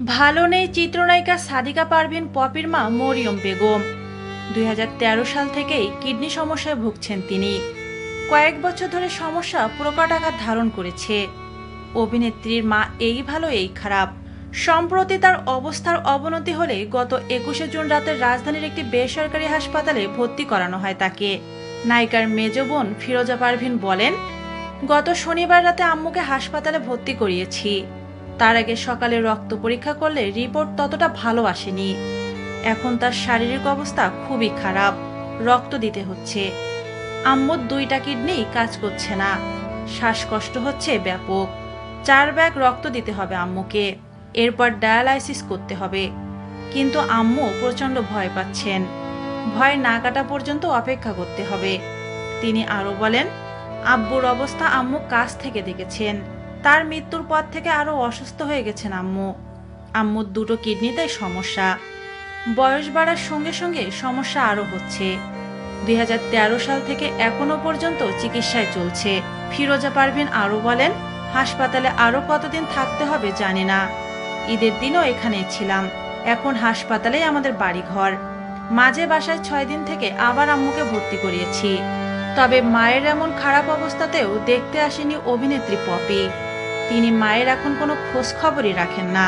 ভালো নেই চিত্রনায়িকা সাদিকা পারভিন, পপির মা মরিয়ম বেগম। দুই হাজার তেরো সাল থেকেই কিডনি সমস্যায় ভুগছেন তিনি। কয়েক বছর ধরে সমস্যা প্রকট আকার ধারণ করেছে। অভিনেত্রীর মা এই ভালো, এই খারাপ। সম্প্রতি তার অবস্থার অবনতি হলে গত একুশে জুন রাতে রাজধানীর একটি বেসরকারি হাসপাতালে ভর্তি করানো হয় তাকে। নায়িকার মেজ বোন ফিরোজা পারভিন বলেন, গত শনিবার রাতে আম্মুকে হাসপাতালে ভর্তি করিয়েছি। তার আগে সকালে রক্ত পরীক্ষা করলে রিপোর্ট ততটা ভালো আসেনি। এখন তার শারীরিক অবস্থা খুবই খারাপ। রক্ত দিতে হচ্ছে। আম্মুর দুইটা কিডনি কাজ করছে না। শ্বাসকষ্ট হচ্ছে ব্যাপক। চার ব্যাগ রক্ত দিতে হবে আম্মুকে। এরপর ডায়ালাইসিস করতে হবে। কিন্তু আম্মু প্রচণ্ড ভয় পাচ্ছেন। ভয় না কাটা পর্যন্ত অপেক্ষা করতে হবে। তিনি আরও বলেন, আব্বুর অবস্থা আম্মু কাছ থেকে দেখেছেন। তার মৃত্যুর পর থেকে আরও অসুস্থ হয়ে গেছেন আম্মু। আম্মুর দুটো কিডনিতে সমস্যা। বয়স বাড়ার সঙ্গে সঙ্গে সমস্যা আরও হচ্ছে। দু হাজার তেরো সাল থেকে এখনও পর্যন্ত চিকিৎসায় চলছে। ফিরোজা পারভিন আরও বলেন, হাসপাতালে আরও কতদিন থাকতে হবে জানি না। ঈদের দিনও এখানেই ছিলাম। এখন হাসপাতালেই আমাদের বাড়িঘর। মাঝে বাসায় ছয় দিন থেকে আবার আম্মুকে ভর্তি করিয়েছি। তবে মায়ের এমন খারাপ অবস্থাতেও দেখতে আসেনি অভিনেত্রী পপি। তিনি মায়ের এখন কোনো খোঁজখবরই রাখেন না।